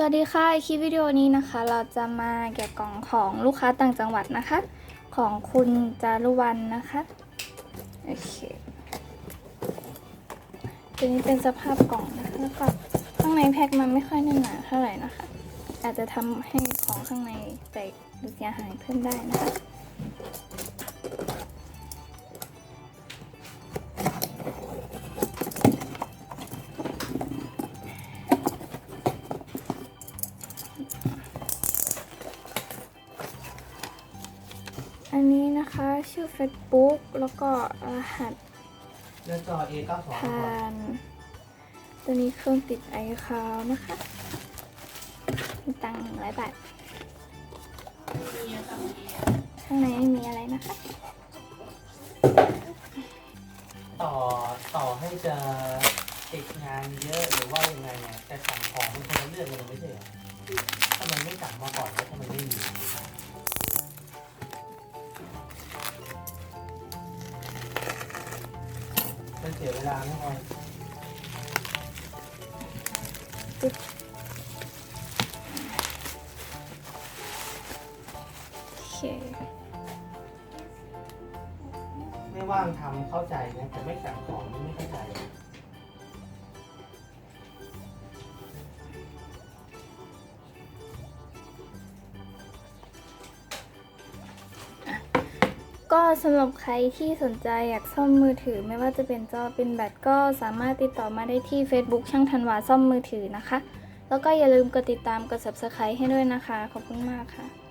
สวัสดีค่ะ คลิปวิดีโอนี้นะคะ เราจะมาแกะกล่องของลูกค้าต่างจังหวัดนะคะ ของคุณจารุวรรณนะคะ โอเค ตัวนี้เป็นสภาพกล่องนะคะแล้วก็ข้างในแพ็คมันไม่ค่อยแน่นหนาเท่าไหร่นะคะ อาจจะทำให้ของข้างในแตกหรือเสียหายเพิ่มได้นะคะ อันนี้นะคะชื่อ Facebook แล้วก็รหัสหน้าจอ A92 ผ่าน ตัวนี้เครื่องติดไอคาวนะคะมีตังค์หนึ่งร้อยบาทข้างในไม่มีอะไรนะคะ ต่อต่อให้จะติดงานเยอะหรือว่ายังไงเนี่ยแต่สั่งของเป็นคนละเรื่องกันเลยไม่ใช่เหรอทำไมไม่สั่งมาก่อนแล้วทำไมไม่มี เสียเวลาไม่พอโอเคไม่ว่างทำเข้าใจนะแต่ไม่สั่งของนี่ไม่เข้าใจ ก็สำหรับใครที่สนใจอยากซ่อมมือถือ ไม่ว่าจะเป็นจอเป็นแบตก็สามารถติดต่อมาได้ที่ Facebook ช่างธันวาซ่อมมือถือนะคะ แล้วก็อย่าลืมกดติดตามกด subscribe ให้ด้วยนะคะ ขอบคุณมากค่ะ